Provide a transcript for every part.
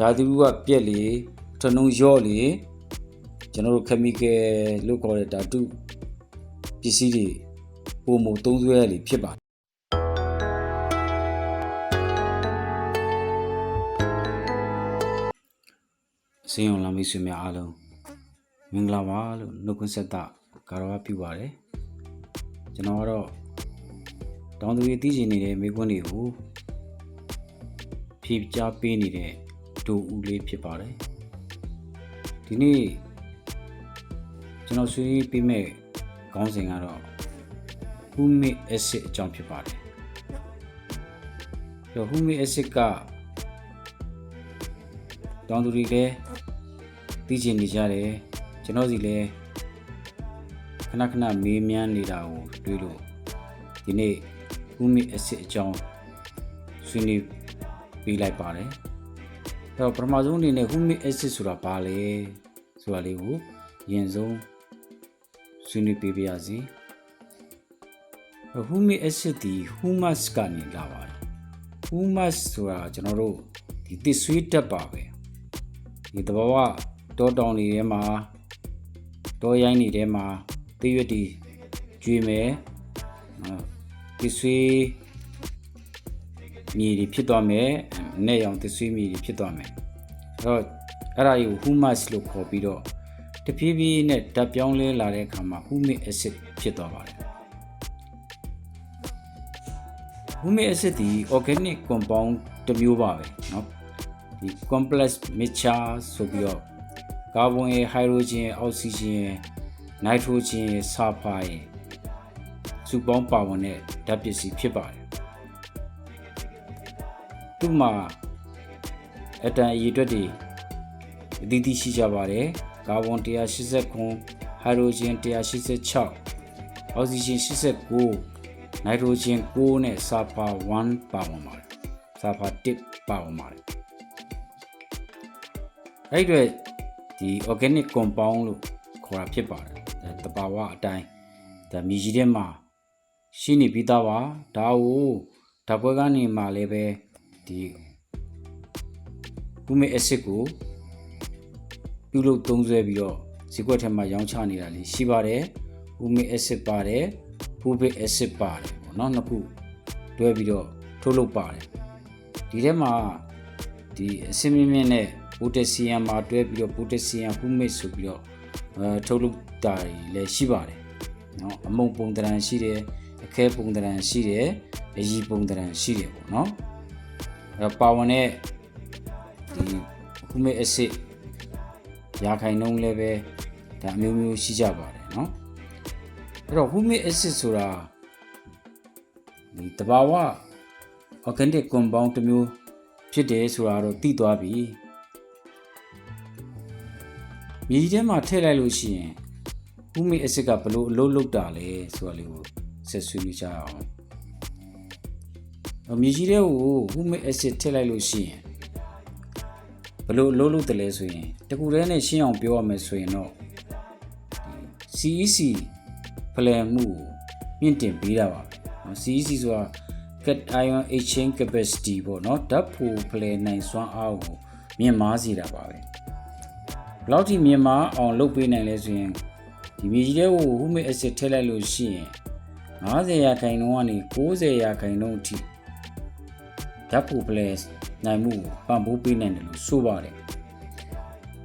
ရာသီဥတုကပြက်လေထနှုံရော့လေကျွန်တော်တို့ chemical လို့ခေါ်တဲ့ဓာတုပစ္စည်းတွေပုံမသုံးစွဲရလေဖြစ်ပါတယ်စင်ယုံလာမိတ်ဆွေများအားလုံးမင်္ဂလာပါလို့နှုတ်ခွန်းဆက်တာကာရဝပြုပါတယ်ကျွန်တော်ကတော့တောင်သူတွေသိချင်နေတဲ့မိကွန်းတွေကိုဖြည့်ကြားပေးနေတဲ့ ဒိုဦးလေးဖြစ်ပါတယ်ဒီနေ့ကျွန်တော်ဆွေးနွေးပေးမဲ့ခေါင်းစဉ်ကတော့ humic acid အကြောင်းဖြစ်ပါတယ်ဒီ humic acid ကတောင်သူတွေလည်းသိချင်နေကြတယ်ကျွန်တော်စီလည်းခဏခဏမေးမြန်းနေတာကိုတွေ့လို့ဒီနေ့ humic acid အကြောင်းဆွေးနွေးပေးလိုက်ပါတယ် အဲ့တော့ပထမဆုံးအနေနဲ့ humic acid ဆိုတာဘာလဲဆိုတာလေးကိုအရင်ဆုံးဆွေးနွေးပေးပါရစေ humic acid ဒီ humus ကနေလာပါတယ် humus ဆိုတာကျွန်တော်တို့ဒီသစ်ဆွေးတက်ပါပဲဒီတဘာဝတောတောင်တွေထဲမှာတောရိုင်းတွေထဲမှာသိရွက်တွေကျွေးမယ်နော်သစ်ဆွေး မြေတွေဖြစ်သွားမယ်နဲ့ရောင်သစ်ဆွေးမြေတွေဖြစ်သွားမယ်အဲ့တော့အဲ့ဒါကြီးကို humus လို့ခေါ်ပြီးတော့တဖြည်းဖြည်းနဲ့ဓာတ်ပြောင်းလဲလာတဲ့အခါမှာ humic acid ဖြစ်သွားပါတယ် humic acid ဒီ organic compound တစ်မျိုးပါပဲเนาะဒီ complex mixture ဆိုပြီးတော့ကာဗွန်ရဲ့ဟိုက်ဒရိုဂျင်ရဲ့အောက်ဆီဂျင်ရဲ့နိုက်ထရိုဂျင်ရဲ့ဆာလ်ဖာရဲ့စုပေါင်းပါဝင်တဲ့ဓာတ်ပစ္စည်းဖြစ်ပါတယ် ် သူ့မှာအတန်အရည်အတွက်တွေအသီးသီးရှိကြပါတယ်ကာဗွန်189ဟိုက်ဒရိုဂျင်186အောက်ဆီဂျင်89နိုက်ထရိုဂျင်9နဲ့ဆာလ်ဖာ1ပါဝင်ပါတယ်ဆာလ်ဖာ1ပါဝင်ပါတယ်အဲ့ဒီအတွက်ဒီ organic compound လို့ခေါ်တာဖြစ်ပါတယ်ဒါတဘာဝအတိုင်းဒါမြေကြီးထဲမှာရှိနေပြီးသားပါဒါကိုဓာတ်ပွဲကနေမှလည်းပဲ ဒီ humic acid ကိုပြုလုပ်သုံးစွဲပြီးတော့ဈေးကွက်ထဲမှာရောင်းချနေတာလေးရှိပါတယ် humic acid ပါတယ် fulvic acid ပါတယ်ပေါ့နော်နှစ်ခုတွဲပြီးတော့ထုတ်လုပ်ပါတယ်ဒီထဲမှာဒီအစင်းမြင့်မြင့်နဲ့ပိုတက်ဆီယမ်မှာတွဲပြီးတော့ပိုတက်ဆီယမ် humic ဆိုပြီးတော့အဲထုတ်လုပ်တာတွေလည်းရှိပါတယ်နော်အမုံပုံတရံရှိတယ်အခဲပုံတရံရှိတယ်အရီပုံတရံရှိတယ်ပေါ့နော်အဲ ပါဝင်တဲ့ဒီ humic acid ရာခိုင်နှုန်းလည်းပဲဒါအမျိုးမျိုးရှိကြပါတယ်เนาะအဲ့တော့ humic acid ဆိုတာဒီတဘာဝ organic compound တစ်မျိုးဖြစ်တယ်ဆိုတာတော့သိသွားပြီမြေကြီးထဲမှာထည့်လိုက်လို့ရှိရင် humic acid ကဘလို့အလုပ်လုပ်တာလဲဆိုတာလေးကိုဆက်ဆွေးနွေးကြအောင်။ မြေကြီးထဲကို humic acid ထည့်လိုက်လို့ရှိရင်ဘလို့အလုပ်လုပ်တယ်လဲဆိုရင်တကူတည်းနဲ့ရှင်းအောင်ပြောရမယ်ဆိုရင်တော့ CEC ဖလှယ်မှုကိုမြင့်တင်ပေးတာပါနော် CEC ဆိုတာ cat ion exchange capacity ပေါ့နော်ဓာတ်ဖိုဖလှယ်နိုင်စွမ်းအားကိုမြင့်မားစေတာပါပဲဘယ်လောက်ထိမြင့်မားအောင်လုပ်ပေးနိုင်လဲဆိုရင်ဒီမြေကြီးထဲကို humic acid ထည့်လိုက်လို့ရှိရင်90ရာခိုင်နှုန်းကနေ90ရာခိုင်နှုန်းအထိ ဓာတ်ဖိုဖလှယ်နိုင်မှုကိုပံ့ပိုးပေးနိုင်တယ်လို့ဆိုပါတယ်အဲ့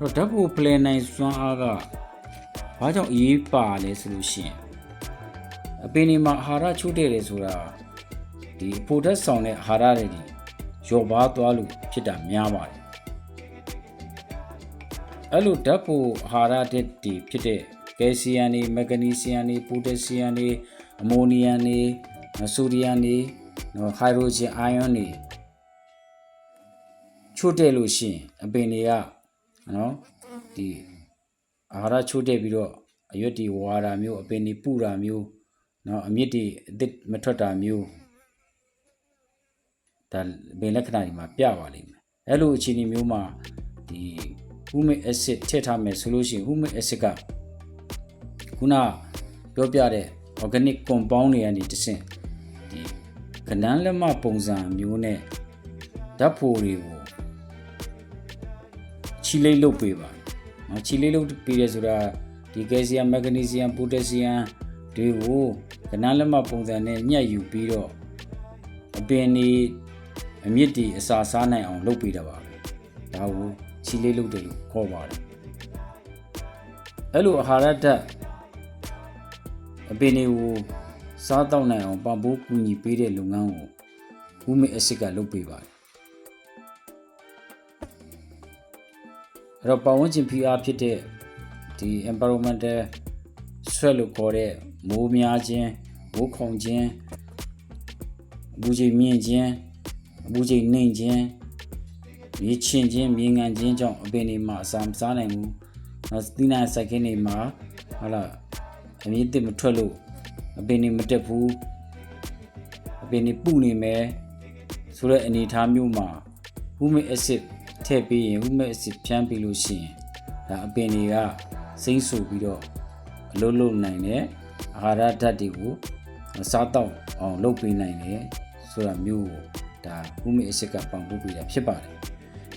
တော့ဓာတ်ဖိုဖလှယ်နိုင်စွမ်းအားကဘာကြောင့်အရေးပါလဲဆိုလို့ရှိရင်အပင်ဒီမှာအာဟာရချို့တဲ့တယ်ဆိုတာဒီဖိုဓာတ်ဆောင်တဲ့အာဟာရတွေရောပါသွားလို့ဖြစ်တာများပါတယ်အဲ့လိုဓာတ်ဖိုအာဟာရတွေဖြစ်တဲ့ကယ်လ်ဆီယမ်တွေမက်ဂနီဆီယမ်တွေပိုတက်ဆီယမ်တွေအမိုနီယမ်တွေဆိုဒီယမ်တွေနော်ဟိုက်ဒရိုဂျင်အိုင်ယွန်းတွေ ချို့တဲ့လို့ရှိရင်အပင်တွေကနော်ဒီအာဟာရချို့တဲ့ပြီးတော့အရွက်တွေဝါတာမျိုးအပင်တွေပူတာမျိုးနော်အမြင့်တွေအသစ်မထွက်တာမျိုးဒါဘယ်လက္ခဏာတွေမှာပြပါလိမ့်မယ်အဲ့လိုအခြေအနေမျိုးမှာဒီ humic acid ထည့်ထားမယ်ဆိုလို့ရှိရင် humic acid ကခုနပြောပြတဲ့ organic compound တွေကနေတဆင့်ဒီကနန်းလက်မပုံစံမျိုးနဲ့ဓာတ်ဖိုတွေကို ချီလိတ်လုပ်ပေးပါတယ်နော်ချီလိတ်လုပ်ပေးတယ်ဆိုတာဒီကယ်ဆီယမ်မက်ဂနီဆီယမ်ပိုတက်ဆီယမ်တွေကိုကနန်းလက်မပုံစံနဲ့ညှက်ယူပြီးတော့အပင်ဒီအမြင့်တီအစာစားနိုင်အောင်လုပ်ပေးတာပါပဲဒါကိုချီလိတ်လုပ်တယ်လို့ခေါ်ပါတယ်အဲ့လိုအာဟာရဓာတ်အပင်တွေကိုစားတော့နိုင်အောင်ပံ့ပိုးကူညီပေးတဲ့လုပ်ငန်းကိုဟူမစ်အက်ဆစ်ကလုပ်ပေးပါတယ် အဲ့တော့ပတ်ဝန်းကျင်ဖိအားဖြစ်တဲ့ဒီ environmental stress လို့ခေါ်တဲ့မိုးများခြင်းမိုးခုန်ခြင်းအပူချိန်မြင့်ခြင်းအပူချိန်နှိမ်ခြင်းမြေချင်ခြင်းမြေငံခြင်းကြောင့်အပင်တွေမှာအစာမစားနိုင်ဘူးနောက်သီးနှံစိုက်ခင်းတွေမှာဟုတ်လားအမြင့်တစ်မထွက်လို့အပင်တွေမတက်ဘူးအပင်တွေပုနေမယ်ဆိုတဲ့အနေအထားမျိုးမှာ humic acid ထည့်ပြီးရင် humic acid ဖြန်းပြီးလို့ရှိရင်ဒါအပင်တွေကစိမ့်ဆူပြီးတော့အလုံးလုံးနိုင်တဲ့အာဟာရဓာတ်တွေကိုစားတော့အောင်လုပ်ပေးနိုင်တယ်ဆိုတာမျိုးကိုဒါ humic acid ကပံ့ပိုးပေးတာဖြစ်ပါတယ်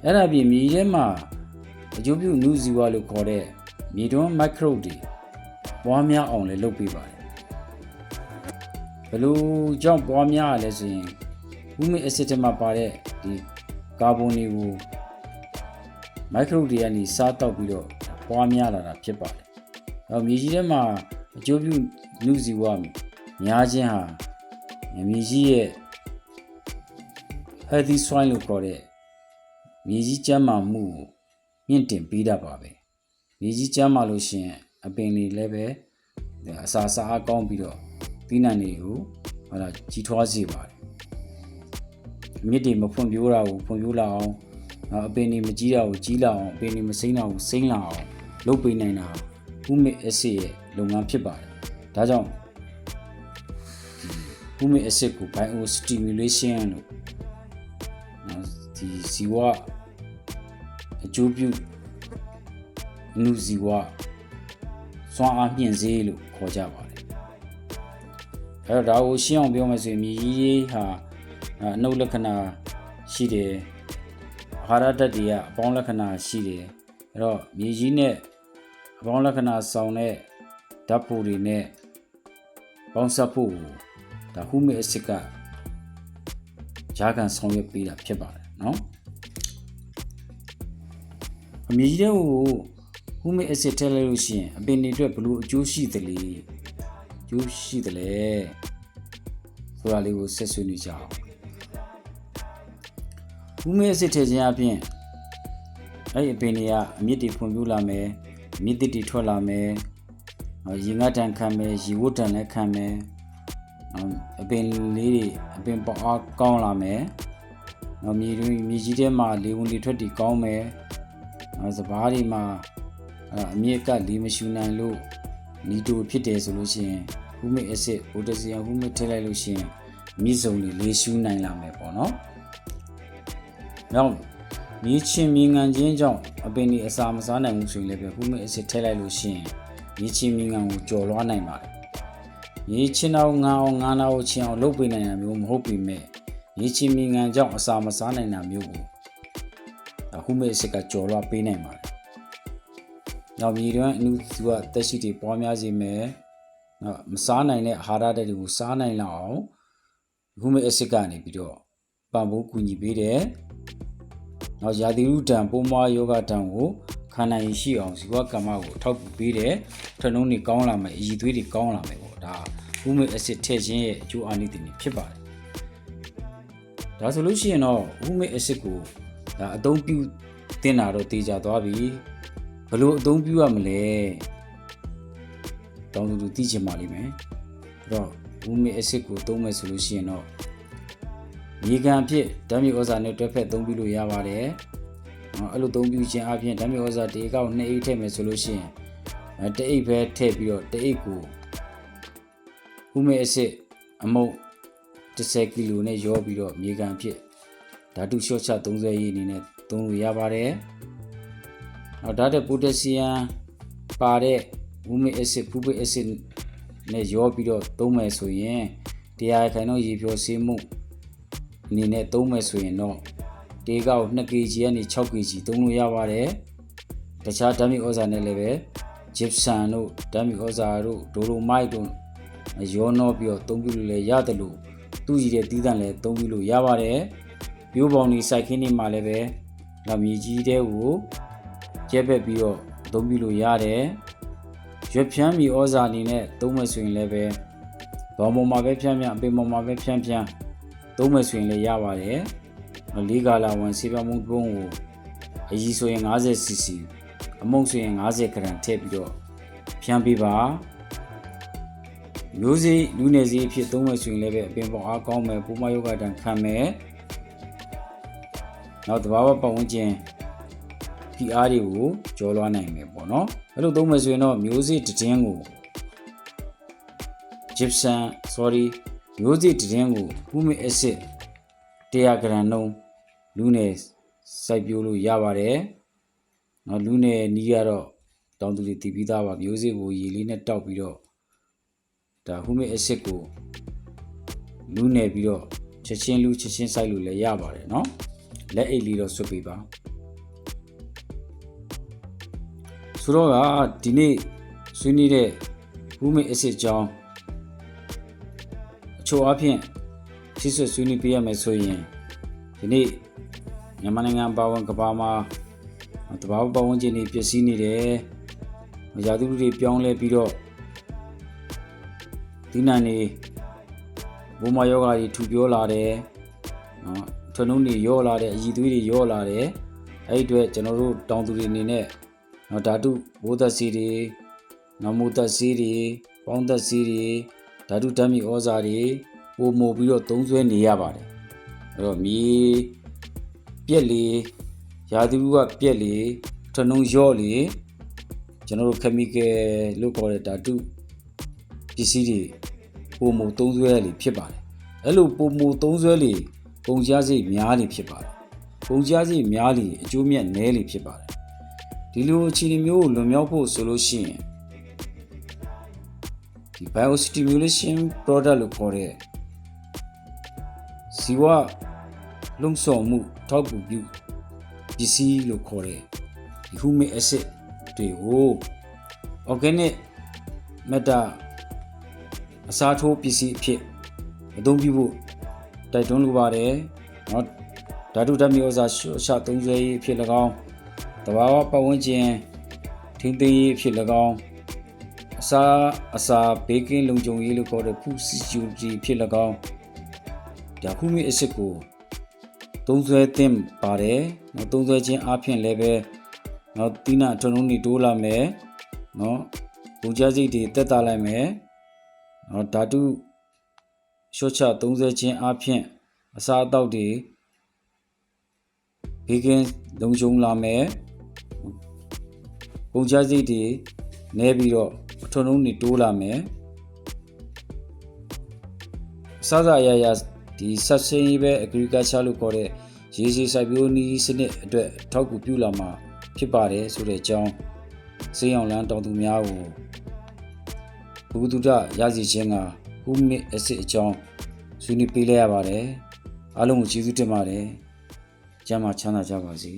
အဲ့ဒါပြင်မြေထဲမှာအကျိုးပြုနုဇီဝလို့ခေါ်တဲ့မြေတွင်း microbe တွေပွားများအောင်လည်းလုပ်ပေးပါတယ်ဘယ်လိုကြောင့်ပွားများရလဲဆိုရင် humic acid ထဲမှာပါတဲ့ဒီကာဗွန်တွေကို microbe တွေကနေစားတောက်ပြီးတော့ပွားများလာတာဖြစ်ပါတယ်။အဲမြေကြီးထဲမှာအကျိုးပြုနုဇီဝများခြင်းဟာမြေကြီးရဲ့ healthy soil လို့ခေါ်တဲ့မြေကြီးကျန်းမာမှုကိုမြင့်တင်ပေးတတ်ပါပဲ။မြေကြီးကျန်းမာလို့ရှိရင်အပင်တွေလည်းပဲအစာစားအကောင်းပြီးတော့သီးနှံတွေကိုဟလာကြီးထွားစေပါတယ်။မြစ်တွေမဖွံ့ဖြိုးတာကိုဖွံ့ဖြိုးလာအောင် နော်အပင်တွေမကြီးတာကိုကြီးလာအောင်အပင်တွေမစိမ့်တာကိုစိမ့်လာအောင်လုပ်ပေးနိုင်တာဥမစ်အက်ဆစ်ရဲ့လုပ်ငန်းဖြစ်ပါတယ်။ဒါကြောင့်ဥမစ်အက်ဆစ်ကို bio stimulation လို့နော်ဒီဇီဝအကျိုးပြုအနုဇီဝစွမ်းအားမြင့်စေးလို့ခေါ်ကြပါတယ်။အဲတော့ဒါကိုရှင်းအောင်ပြောမယ်ဆိုရင်မြေကြီးဟာအနုလက္ခဏာရှိတယ် အာဟာရဓာတ်တွေကအပေါင်းလက္ခဏာရှိတယ်အဲ့တော့မြေကြီးနဲ့အပေါင်းလက္ခဏာဆောင်တဲ့ဓာတ်ဖို့တွေနဲ့ပေါင်းစပ်ဖို့ကိုဒါဟူမစ်အစစ်ကဂျာကန်ဆောင်ရွက်ပေးတာဖြစ်ပါတယ်နော်အမြေကြီးတွေကိုဟူမစ်အစစ်ထည့်လိုက်လို့ရှိရင်အပင်တွေအတွက်ဘလို့အကျိုးရှိသလဲအကျိုးရှိသလဲဆိုတာလေးကိုဆက်ဆွေးနွေးကြအောင် ဘူးမဲစစ်ထည့်ခြင်းအပြင်အဲ့ဒီအပင်တွေကအမြင့်တွေဖွံ့ဖြိုးလာမယ်မြင့်တစ်တွေထွက်လာမယ်ရေငတ်တန်ခံမယ်ရေဝတ်တန်လည်းခံမယ်အပင်လေးတွေအပင်ပေါအားကောင်းလာမယ်နော်မြေတွေမြေကြီးထဲမှာလေဝင်တွေထွက်တွေကောင်းမယ်နော်စပားတွေမှာအမြင့်ကလေမရှူနိုင်လို့နီတိုဖြစ်တယ်ဆိုလို့ရှိရင်ဟူမစ်အက်ဆစ်ပိုတက်ဆီယမ်ဟူမစ်ထည့်လိုက်လို့ရှိရင်မြစ်စုံတွေလေရှူနိုင်လာမယ်ပေါ့နော် နောက်မြေချင်းမြေငံခြင်းကြောင့်အပင်ဒီအစာမစားနိုင်ဘူးဆိုရင်လည်းပဲဟူမစ်အစစ်ထည့်လိုက်လို့ရှိရင်မြေချင်းမြေငံကိုကြော်လွှားနိုင်ပါတယ်။မြေချင်းအောင်ငါအောင်ငါနာကိုချင်းအောင်လုပ်ပေးနိုင်တာမျိုးမဟုတ်ပေမဲ့မြေချင်းမြေငံကြောင့်အစာမစားနိုင်တာမျိုးကိုဟူမစ်အစစ်ကကြော်လွှားပေးနိုင်ပါတယ်။နောက်မြေတွင်းအနုသူကတက်ရှိတွေပွားများစေမယ်။နော်မစားနိုင်တဲ့အာဟာရတွေကိုစားနိုင်လောက်အောင်ဟူမစ်အစစ်ကနေပြီးတော့ပံ့ပိုးကူညီပေးတယ်။ နောက်ရာသီဥတုတံပိုးမွားယောဂတံကိုခန္ဓာရင်ရှိအောင်ဇီဝကမ္မကိုထောက်ပံ့ပေးတယ်ထနှုံးတွေကောင်းလာမယ်အရည်သွေးတွေကောင်းလာမယ်ပေါ့ဒါဥမစ်အစစ်ထည့်ခြင်းရဲ့အကျိုးအာနိသင်တွေဖြစ်ပါတယ်ဒါဆိုလို့ရှိရင်တော့ဥမစ်အစစ်ကိုဒါအသုံးပြုတင်တာတော့တေချာသွားပြီဘယ်လိုအသုံးပြုရမလဲတောင်းသူသိချင်ပါလိမ့်မယ်အဲ့တော့ဥမစ်အစစ်ကိုသုံးမယ်ဆိုလို့ရှိရင်တော့ မြေကန်ဖြစ်ဓာတ်မြေဩဇာနဲ့တွဲဖက်သုံးပြီးလို့ရပါတယ်။အဲ့လိုသုံးပြီးခြင်းအပြင်ဓာတ်မြေဩဇာတေကောက်2အိတ်ထည့်မယ်ဆိုလို့ရှိရင်အဲတအိတ်ပဲထည့်ပြီးတော့တအိတ်ကိုဥမေအစစ်အမုတ်10ကီလိုနဲ့ရောပြီးတော့မြေကန်ဖြစ်ဓာတုလျှော့ချ30ရေးအနေနဲ့သုံးလို့ရပါတယ်။နောက်ဓာတ်တဲ့ပိုတက်ဆီယမ်ပါတဲ့ဥမေအစစ်ပူပေအစစ်နဲ့ရောပြီးတော့သုံးမယ်ဆိုရင်တရားခိုင်တော့ရေပြောဆေးမှု အနေနဲ့သုံးမယ်ဆိုရင်တော့တေကောက် 2 kg ကနေ 6 kg သုံးလို့ရပါတယ်တခြားဓာတ်မြေဩဇာနဲ့လည်းပဲဂျစ်ဆန်တို့ဓာတ်မြေဩဇာတို့ဒိုလိုမိုက်တို့ရောနှောပြီးတော့သုံးပြုလို့လည်းရတယ်လို့သူ့ရည်တဲ့တီးတန့်လည်းသုံးပြုလို့ရပါတယ်မျိုးပေါင်းဒီစိုက်ခင်းတွေမှာလည်းပဲလာမြေကြီးတဲ့ကိုကျက်ပက်ပြီးတော့သုံးပြုလို့ရတယ်ရွက်ဖြန်းမြေဩဇာအနေနဲ့သုံးမယ်ဆိုရင်လည်းပဲဘောင်ပေါ်မှာပဲဖြန်းဖြန်းအပင်ပေါ်မှာပဲဖြန်းဖြန်း သုံးမယ်ဆိုရင်လည်းရပါတယ်လေးကာလာဝန်စေပါမုံပုံးကိုအကြီးဆိုရင် 50cc အမုံဆိုရင်50 gram ထည့်ပြီးတော့ဖြန်းပေးပါမျိုးစေ့လူနယ်စေးအဖြစ်သုံးမယ်ဆိုရင်လည်းပဲအပင်ပေါ်အားကောင်းမယ်ပူမယောဂတန်ခံမယ်နောက်တဘာဝပတ်ဝန်းကျင်ဖိအားတွေကိုကျော်လွှားနိုင်မယ်ပေါ့နော်အဲ့လိုသုံးမယ်ဆိုရင်တော့မျိုးစေ့တည်င်းကို gypsum sorry မျိုးစေ့တည်င်းကို humic acid 100 gram နှုန်းလူနယ်စိုက်ပျိုးလို့ရပါတယ်။နော်လူနယ်နီးရတော့တောင်သူတွေတည်ပြီးသားပါမျိုးစေ့ကိုရေလေးနဲ့တောက်ပြီးတော့ဒါ humic acid ကိုလူနယ်ပြီးတော့ချက်ချင်းလူချက်ချင်းစိုက်လို့လည်းရပါတယ်နော်။လက်အိတ်လေးတော့ဆွတ်ပေးပါ။ဆိုတော့ကဒီနေ့ဆွေးနွေးတဲ့ humic acid ကြောင်း အချို့အဖြစ်ချစ်ဆွဆွေးနွေးပေးရမယ်ဆိုရင်ဒီနေ့မြန်မာနိုင်ငံပါဝင်ကဘာမှာတဘာဝပတ်ဝန်းကျင်တွေပျက်စီးနေတယ်။ရာသီဥတုတွေပြောင်းလဲပြီးတော့ဒီနံနေဘုမယောဂါတွေထူပြောလာတယ်။နော်ထွန်းနှုံးတွေရောလာတယ်အည်သွေးတွေရောလာတယ်။အဲ့ဒီအတွက်ကျွန်တော်တို့တောင်သူတွေအနေနဲ့နော်ဓာတုဘိုးသက်စီတွေနော်မူသက်စီတွေပေါင်းသက်စီတွေ ဓာတုဓာတ်မြေဩဇာတွေပိုမိုပြီးတော့သုံးစွဲနေရပါတယ်။အဲ့တော့မြေပြက်လေရာသီဥတုကပြက်လေထွန်းနှုံးရော့လေကျွန်တော်တို့ chemical လို့ခေါ်တဲ့ဓာတုပစ္စည်းတွေပုံမသုံးစွဲလေဖြစ်ပါတယ်အဲ့လိုပုံမသုံးစွဲလေပုံကြစိတ်များလေဖြစ်ပါတယ်ပုံကြစိတ်များလေအကျိုးမြတ်နည်းလေဖြစ်ပါတယ်ဒီလိုအခြေအနေမျိုးကိုလွန်မြောက်ဖို့ဆိုလို့ရှိရင် ဒီ biostimulation product လို့ခေါ်တဲ့ဇီဝလုံဆောင်မှုထောက်ပံ့ပြုပစ္စည်းလို့ခေါ်တဲ့ဒီ humic acid တွေကို organic matter အစားထိုးပစ္စည်းအဖြစ်အသုံးပြုဖို့တိုက်တွန်းလိုပါတယ်။နော်ဓာတုဓာတ်မျိုးစားရှော့ရှသုံးစွဲရေးအဖြစ်၎င်းတဘာဝပတ်ဝန်းကျင်ထိန်းသိမ်းရေးအဖြစ်၎င်း အစာအစာဘေးကင်းလုံခြုံရေးလို့ခေါ်တဲ့ food security ဖြစ်၎င်းဒါခုမိအစ်စ်ကိုသုံးစွဲသင့်ပါတယ်။နော်သုံးစွဲခြင်းအပြင်လည်းပဲနော်တိနာထုံထုံနေတိုးလာမယ်။နော်ဘူကြစိတ်တွေတက်တာလိုက်မယ်။နော်ဓာတုရှော့ချသုံးစွဲခြင်းအပြင်အစာအသောက်တွေဘေးကင်းလုံခြုံလာမယ်။ဘူကြစိတ်တွေနဲပြီးတော့ ထုံထုံနေတိုးလာမယ်။အစားအစာရရဒီ sustainable agriculture လို့ခေါ်တဲ့ရေစီစိုက်ပျိုးနည်းစနစ်အတွက်ထောက်ကူပြုလာမှာဖြစ်ပါတယ်ဆိုတဲ့အကြောင်းစေးအောင်လန်းတောင်သူများကိုဘုဒ္ဓရစီခြင်းကဟူမစ်အစစ်အကြောင်းဆွေးနွေးပေးလိုက်ရပါတယ်အားလုံးကိုကျေးဇူးတင်ပါတယ်ကျမ်းမာချမ်းသာကြပါစေ